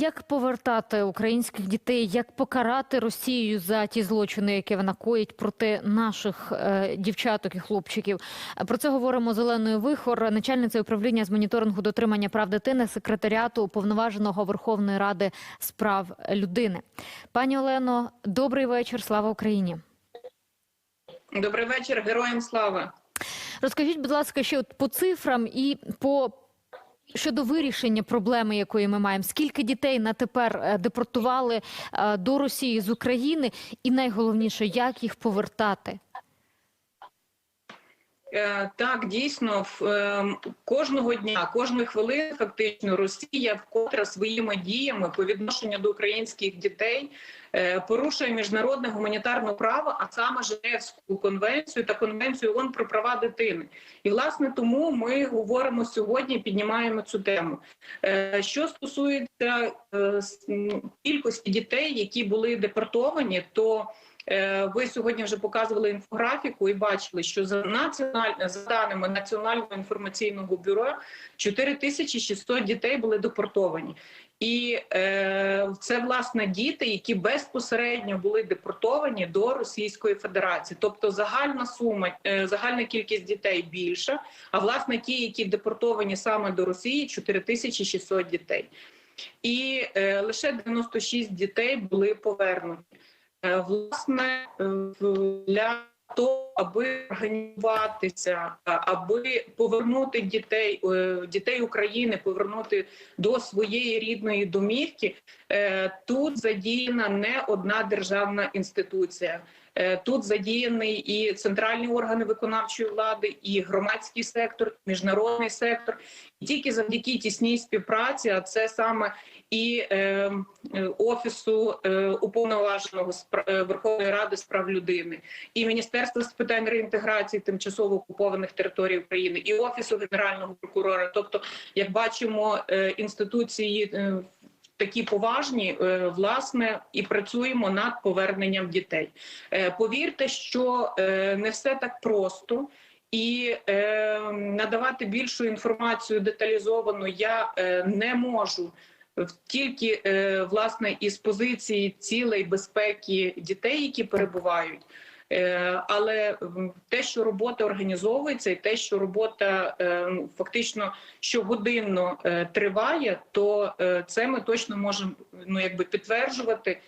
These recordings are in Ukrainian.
Як повертати українських дітей, як покарати Росію за ті злочини, які вона коїть проти наших е, дівчаток і хлопчиків? Про це говоримо з Оленою Вихор, начальницею управління з моніторингу дотримання прав дитини, секретаріату уповноваженого Верховної Ради з прав людини. Пані Олено, добрий вечір. Слава Україні. Добрий вечір, героям слава. Розкажіть, будь ласка, ще от по цифрам і по щодо вирішення проблеми, якої ми маємо. Скільки дітей на тепер е, депортували е, до Росії з України, і найголовніше, як їх повертати? Е, Так, дійсно, в- е, кожного дня, кожної хвилини, фактично, Росія вкотре своїми діями по відношенню до українських дітей е, порушує міжнародне гуманітарне право, а саме Женевську конвенцію та конвенцію ООН про права дитини. І власне тому ми говоримо сьогодні, піднімаємо цю тему. Е, Що стосується кількості дітей, які були депортовані, то Ви сьогодні вже показували інфографіку і бачили, що за національ... за даними Національного інформаційного бюро 4600 дітей були депортовані. І е, це власне діти, які безпосередньо були депортовані до Російської Федерації. Тобто загальна сума, е, загальна кількість дітей більша. А власне ті, які депортовані саме до Росії, 4600 дітей. І е, лише 96 дітей були повернуті. Е, Власне, е, для того, аби організуватися, аби повернути дітей, е, дітей України, повернути до своєї рідної домівки, е, тут задіяна не одна державна інституція. Е, Тут задіяний і центральні органи виконавчої влади, і громадський сектор, міжнародний сектор. І тільки завдяки тісній співпраці, а це саме і е, е, офісу е, уповноваженого е, Верховної Ради з прав людини, і Міністерства з питань реінтеграції тимчасово окупованих територій України, і офісу генерального прокурора. Тобто, як бачимо, е, інституції. е, Такі поважні, е, власне, і працюємо над поверненням дітей. Е, Повірте, що е, не все так просто, і е, надавати більшу інформацію деталізовану я е, не можу тільки е, власне із позиції цілей безпеки дітей, які перебувають. Е, Але те, що робота організовується, і те, що робота е, фактично щогодинно е, триває, то це ми точно можемо ну якби підтверджувати,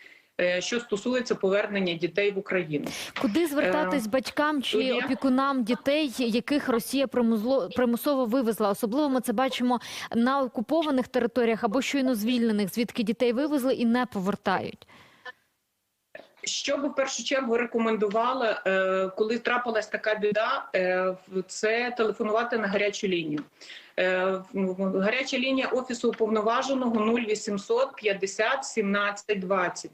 що стосується повернення дітей в Україну. Куди звертатись батькам чи опікунам дітей, яких Росія примусово вивезла? Особливо ми це бачимо на окупованих територіях або щойно звільнених, звідки дітей вивезли і не повертають. Що би в першу чергу рекомендувала, е, коли трапилась така біда, е, це телефонувати на гарячу лінію. Е, Гаряча лінія офісу уповноваженого 0800 50 17 20.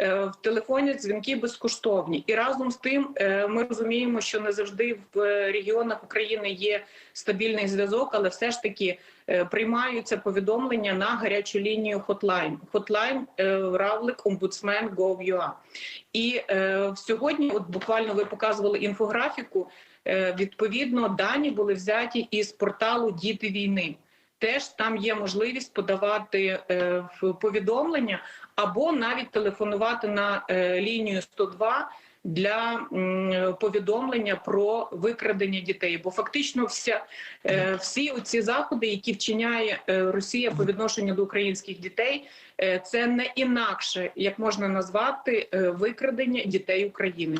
Е, В телефоні дзвінки безкоштовні, і разом з тим е, ми розуміємо, що не завжди в е, регіонах України є стабільний зв'язок, але все ж таки приймаються повідомлення на гарячу лінію. Hotline е, равлик омбудсмен Gov.ua. І сьогодні, от буквально ви показували інфографіку. Відповідно, дані були взяті із порталу Діти війни. Теж там є можливість подавати е, повідомлення або навіть телефонувати на е, лінію 102 для м, повідомлення про викрадення дітей. Бо фактично вся е, всі ці заходи, які вчиняє е, Росія по відношенню до українських дітей, е, це не інакше, як можна назвати е, викрадення дітей України.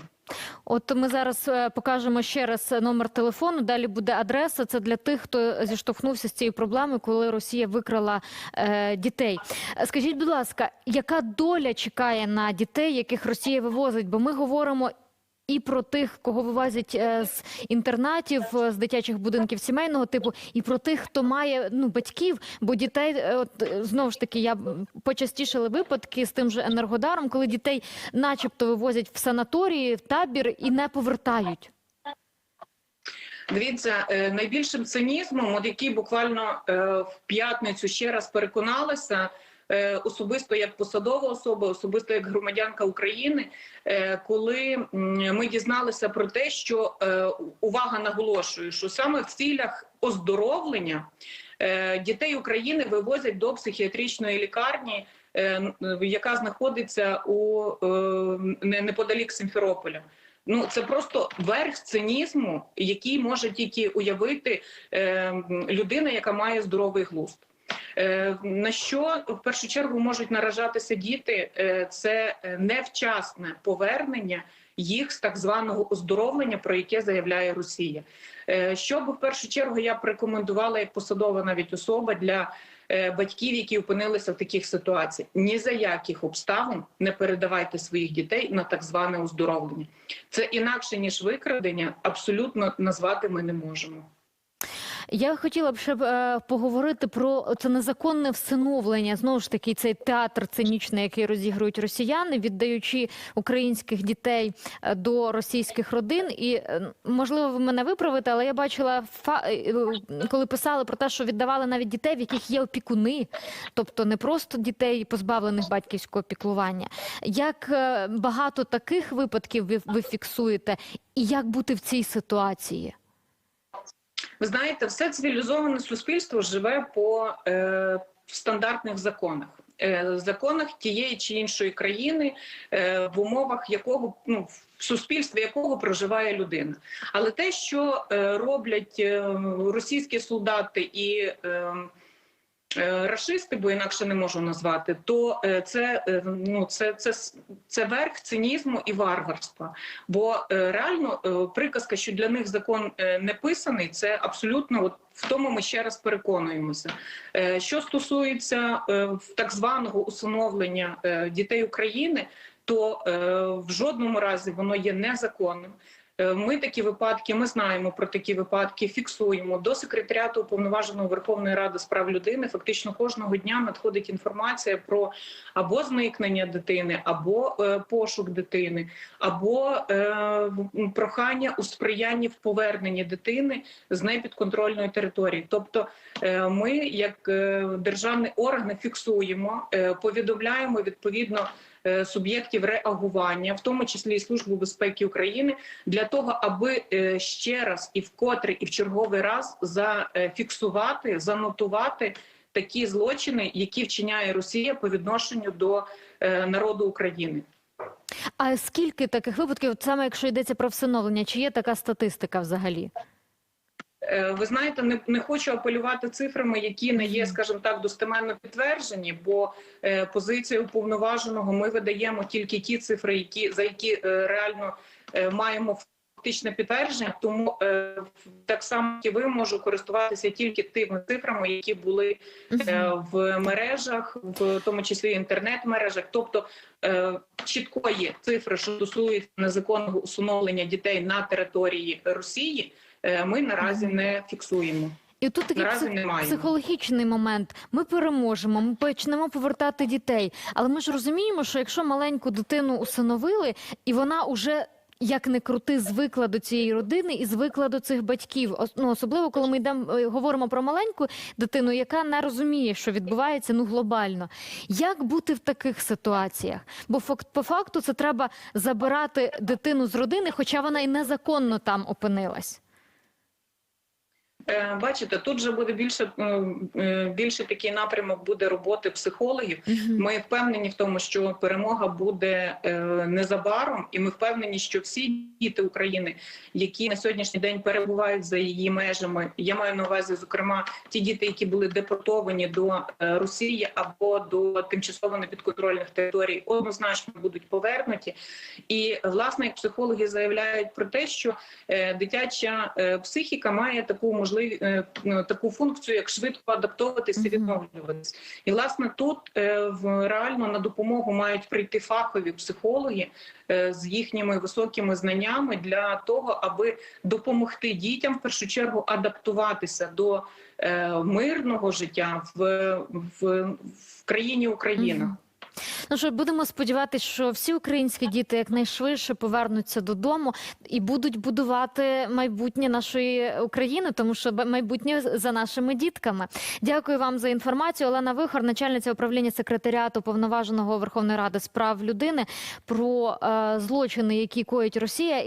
От ми зараз е, покажемо ще раз номер телефону. Далі буде адреса. Це для тих, хто зіштовхнувся з цією проблемою, коли Росія викрала е, дітей. Е, Скажіть, будь ласка, яка доля чекає на дітей, яких Росія вивозить? Бо ми говоримо. І про тих, кого вивозять е, з інтернатів, е, з дитячих будинків сімейного типу, і про тих, хто має ну батьків, бо дітей, е, от знову ж таки, я почастішили випадки з тим же енергодаром, коли дітей, начебто, вивозять в санаторії, в табір і не повертають. Дивіться, найбільшим цинізмом, от який буквально в п'ятницю ще раз переконалася, особисто як посадова особа, особисто як громадянка України, е, коли ми дізналися про те, що е, увага наголошую, що саме в цілях оздоровлення Е, Дітей України вивозять до психіатричної лікарні, е, яка знаходиться у е, не- неподалік Симферополя. Ну це просто верх цинізму, який може тільки уявити е, людина, яка має здоровий глузд. Е, На що в першу чергу можуть наражатися діти? Е, Це е, невчасне повернення їх з так званого оздоровлення, про яке заявляє Росія. Що би в першу чергу я б рекомендувала як посадова навіть особа для батьків, які опинилися в таких ситуаціях. Ні за яких обставин не передавайте своїх дітей на так зване оздоровлення. Це інакше ніж викрадення, абсолютно назвати ми не можемо. Я хотіла б ще поговорити про це незаконне всиновлення. Знову ж таки, цей театр цинічний, який розігрують росіяни, віддаючи українських дітей е, до російських родин. І е, можливо, ви мене виправите, але я бачила е, коли писали про те, що віддавали навіть дітей, в яких є опікуни, тобто не просто дітей, позбавлених батьківського піклування. Як багато таких випадків ви, ви фіксуєте, і як бути в цій ситуації? Ви знаєте, все цивілізоване суспільство живе по е, стандартних законах. Е, законах тієї чи іншої країни, е, в умовах якого ну в суспільстві якого проживає людина. Але те, що е, роблять російські солдати і рашисти, бо інакше не можу назвати, то е, це е, ну це, це, це верх цинізму і варварства. Бо е, реально е, приказка, що для них закон е, не писаний, це абсолютно от в тому ми ще раз переконуємося. Е, Що стосується е, так званого усиновлення е, дітей України, то е, в жодному разі воно є незаконним. Е, Ми такі випадки, ми знаємо про такі випадки, фіксуємо до секретаріату уповноваженого Верховної Ради з прав людини. Фактично кожного дня надходить інформація про або зникнення дитини, або е, пошук дитини, або е, прохання у сприянні в поверненні дитини з непідконтрольної території. Тобто, ми, як державний орган, фіксуємо, повідомляємо відповідно. Е, Суб'єктів реагування, в тому числі і Службу безпеки України, для того, аби е, ще раз і вкотре, і в черговий раз зафіксувати, занотувати такі злочини, які вчиняє Росія по відношенню до е, народу України. А скільки таких випадків, саме якщо йдеться про всиновлення, чи є така статистика взагалі? Е, Ви знаєте, не, не хочу апелювати цифрами, які не є, скажімо так, достеменно підтверджені, бо е, позиція уповноваженого ми видаємо тільки ті цифри, які за які е, реально е, маємо фактичне підтвердження. Тому е, так само і ви можу користуватися тільки тими цифрами, які були е, в мережах, в тому числі інтернет-мережах, тобто е, чіткої цифри, що стосується незаконного усиновлення дітей на території Росії, ми наразі не фіксуємо. І тут такий псих- психологічний момент. Ми переможемо, ми почнемо повертати дітей. Але ми ж розуміємо, що якщо маленьку дитину усиновили, і вона уже. Як не крути, звикла до цієї родини і звикла до цих батьків. Ну, особливо, коли ми йдемо е, говоримо про маленьку дитину, яка не розуміє, що відбувається ну глобально. Як бути в таких ситуаціях? Бо факт по факту це треба забирати дитину з родини, хоча вона і незаконно там опинилась. Е, Бачите, тут же буде більше е, більше такий напрямок буде роботи психологів. Ми впевнені в тому, що перемога буде е, незабаром, і ми впевнені, що всі діти України, які на сьогоднішній день перебувають за її межами, я маю на увазі, зокрема, ті діти, які були депортовані до Росії або до тимчасово непідконтрольних територій, однозначно будуть повернуті. І власне, як психологи заявляють про те, що дитяча психіка має таку можливість, таку функцію, як швидко адаптовуватися, і відновлюватися. І власне тут е, в реально на допомогу мають прийти фахові психологи е, з їхніми високими знаннями для того, аби допомогти дітям в першу чергу адаптуватися до е, мирного життя в, в, в країні Україна. Ну що будемо сподіватися, що всі українські діти якнайшвидше повернуться додому і будуть будувати майбутнє нашої України, тому що майбутнє за нашими дітками. Дякую вам за інформацію. Олена Вихор, начальниця управління секретаріату повноваженого Верховної Ради з прав людини, про е, злочини, які коїть Росія.